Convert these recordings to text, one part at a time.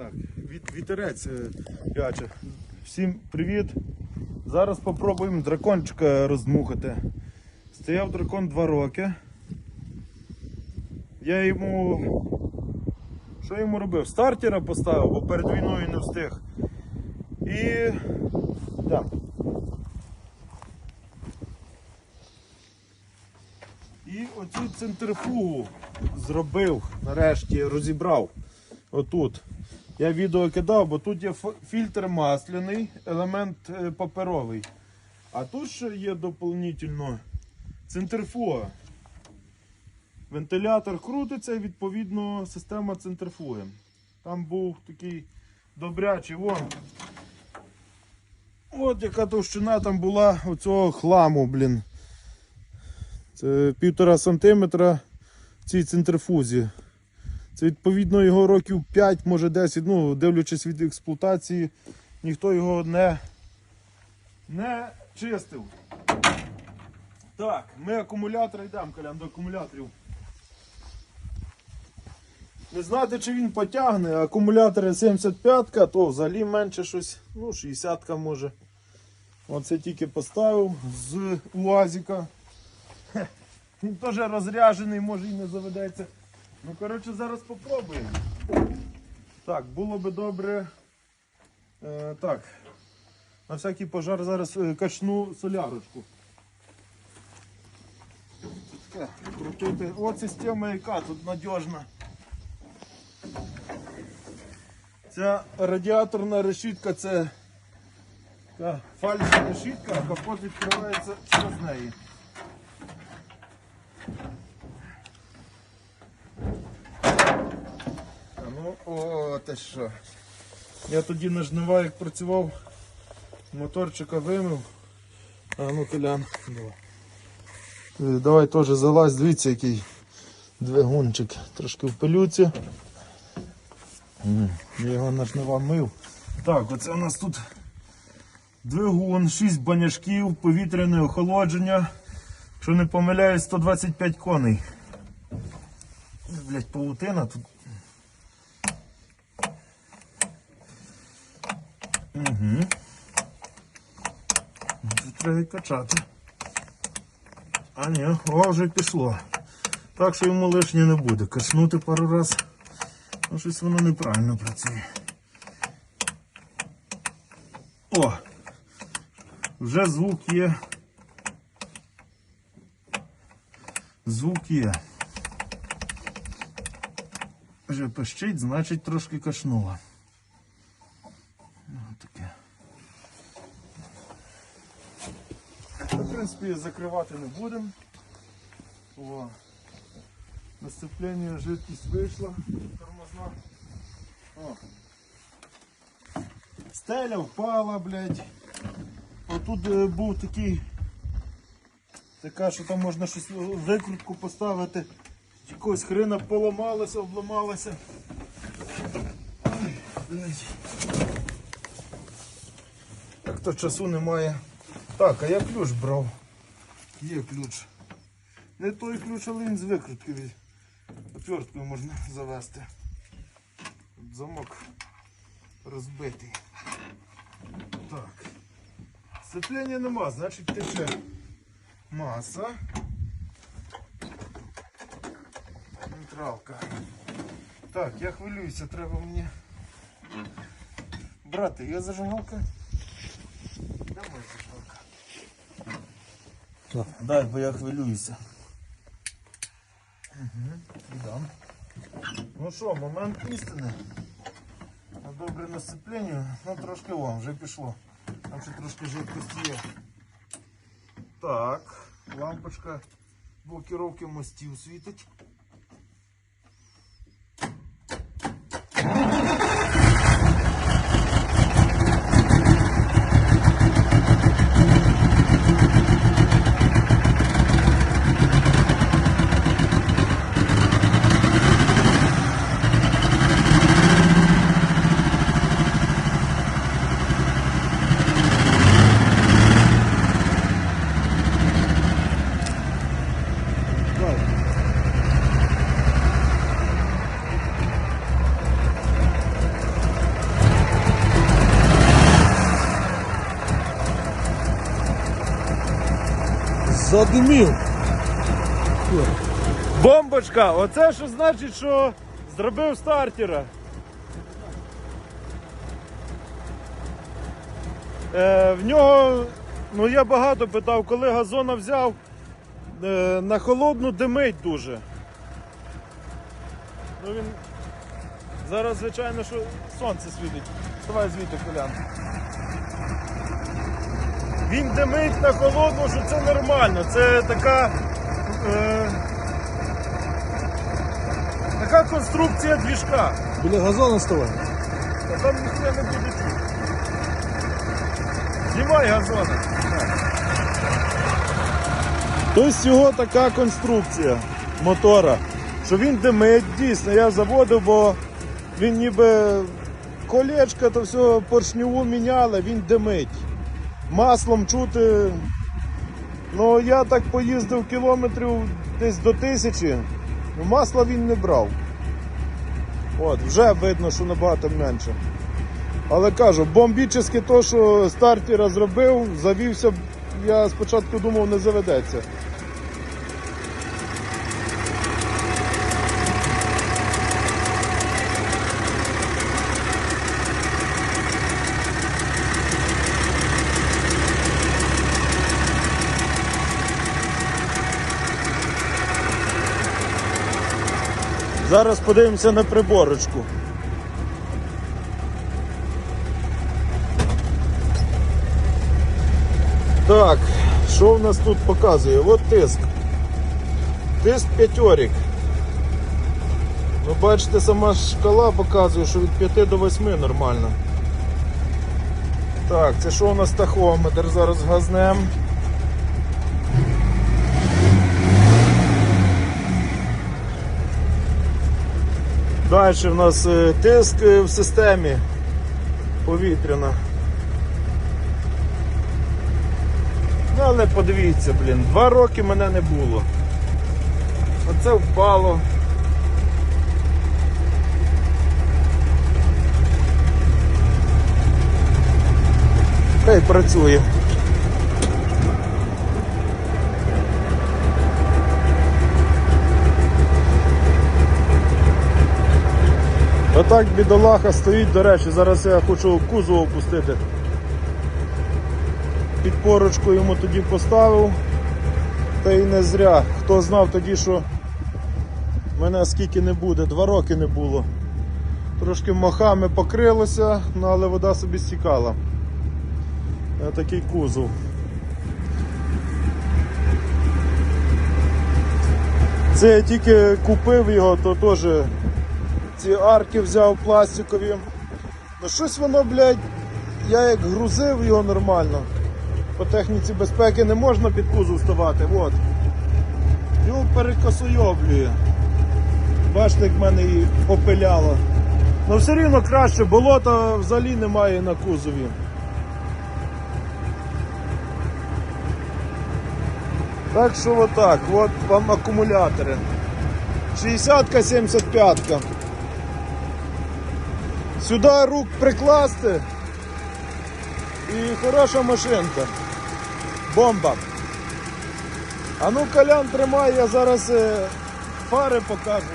Так, вітерець е, п'яче. Всім привіт. Зараз спробуємо дракончика роздмухати. Стояв дракон 2 роки. Я йому. Що йому робив? Стартера поставив, бо перед війною не встиг. І. Так. І оцю центрифугу зробив, нарешті розібрав. Отут. Я відео кидав, бо тут є фільтр масляний, елемент е, паперовий. А тут ще є доповнительно центрифуга. Вентилятор крутиться і відповідно система центрифуги. Там був такий добрячий вон. От яка товщина там була оцього хламу, блін. Це півтора сантиметра в цій центрифузі. Це відповідно його років 5, може 10, ну, дивлячись від експлуатації, ніхто його не, не чистив. Так, ми акумулятор йдемо, Колян, до акумуляторів. Не знати, чи він потягне, акумулятори 75-ка, то взагалі менше щось, ну 60-ка може. Оце тільки поставив з УАЗіка. Він теж розряджений, може і не заведеться. Ну, коротше, зараз попробуємо. Так, було би добре. Е, так. На всякий пожар зараз е, качну солярочку. Крутити. От система яка тут надіжна. Ця радіаторна решітка це фальшна решітка, а капот відкривається через неї. А ну, о, те що. Я тоді на жнива, як працював, моторчика вимив. А ну, Колян, давай. Е, Давай теж залазь, дивіться, який двигунчик. Трошки в пилюці. Я його на жнива мив. Так, оце у нас тут двигун, 6 баняшків, повітряне охолодження. Якщо не помиляюсь, 125 коней. Блять, паутина тут. Угу. Це треба качати. А ні, о, вже пішло. Так що йому лишнє не буде. Качнути пару раз. Ну, щось воно неправильно працює. О! Вже звук є. Звук є. Вже пищить, значить трошки качнуло. Ну, таке. В принципі, закривати не будемо. О. На сцеплення жидкість вийшла тормозна. О. Стеля впала, блядь. Отут е, був такий. Така, що там можна щось викрутку поставити. Якогось хрена поламалося, обламалося. Ай, блядь. Так то часу немає. Так, а я ключ брав. Є ключ. Не той ключ, але він з викруткою. Отверткою можна завести. Замок розбитий. Так. Сцеплення нема, значить тече маса. Нейтралка. Так, я хвилююся, треба мені. Брати, є зажигалка? Зажигалка? Дай, бо я хвилююся. Угу. Ну що, момент істини. На добре насиплення, ну трошки вон, вже пішло. Там ще трошки жидкості є. Так, лампочка блокировки мостів світить. Так. Задимів. Бомбочка! Оце що значить, що зробив стартера. Е, в нього, ну я багато питав, коли газона взяв, е, на холодну димить дуже. Ну він. Зараз, звичайно, що сонце світить. Давай звідти колян. Він димить на холодну, що це нормально. Це така. Е, така конструкція двіжка. Біля газону ставай. Та там ніхто не буде чути. Знімай газони. Тобто його така конструкція мотора, що він димить, дійсно, я заводив, бо він ніби колечко, то все поршневу міняли, він димить. Маслом чути. Ну я так поїздив кілометрів десь до тисячі, ну, масла він не брав. От, вже видно, що набагато менше. Але кажу, бомбічне то, що стартера зробив, завівся, я спочатку думав, не заведеться. Зараз подивимося на приборочку. Так, що в нас тут показує? От тиск. Тиск п'ятьорік. Ви бачите, сама шкала показує, що від 5 до 8 нормально. Так, це що у нас тахометр? Зараз газнем. Далі в нас е, тиск е, в системі повітряна. Ну, але подивіться, блін, два роки мене не було. Оце впало. Хай працює. Отак бідолаха стоїть, до речі, зараз я хочу кузов опустити. Підпорочку йому тоді поставив. Та й не зря. Хто знав тоді, що мене скільки не буде, два роки не було. Трошки мохами покрилося, ну, але вода собі стікала. Ось Такий кузов. Це я тільки купив його, то теж ці арки взяв пластикові. Ну щось воно, блядь, я як грузив його нормально. По техніці безпеки не можна під кузов ставати. От. Його перекосойоблює. Бачите, як мене її попиляло. Ну все рівно краще, болота взагалі немає на кузові. Так що отак, от вам акумулятори. 60-ка, 75-ка. Сюди рук прикласти і хороша машинка. Бомба. А ну колян тримай, я зараз е, фари покажу.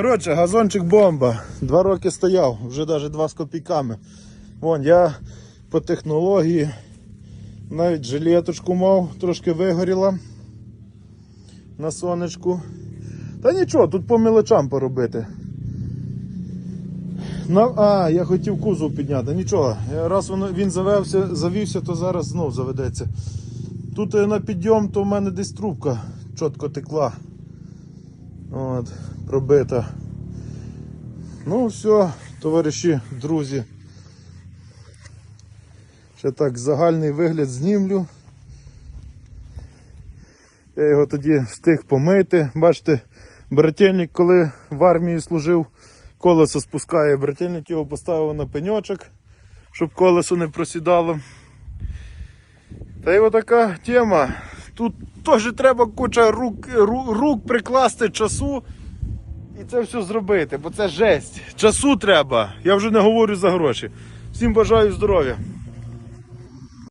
Коротше, газончик бомба. Два роки стояв, вже навіть два з копійками. Вон, я по технології навіть жилеточку мав, трошки вигоріла на сонечку. Та нічого, тут по мелочам поробити. На, а, я хотів кузов підняти. Нічого, раз воно, він завевся, завівся, то зараз знов заведеться. Тут е, на підйом, то в мене десь трубка чітко текла. От, пробита. Ну, все, товариші, друзі. Ще так загальний вигляд знімлю. Я його тоді встиг помити. Бачите, брательник, коли в армії служив, колесо спускає. Брательник його поставив на пеньочок, щоб колесо не просідало. Та й отака тема. Тут теж треба куча рук, рук, прикласти часу і це все зробити, бо це жесть. Часу треба. Я вже не говорю за гроші. Всім бажаю здоров'я.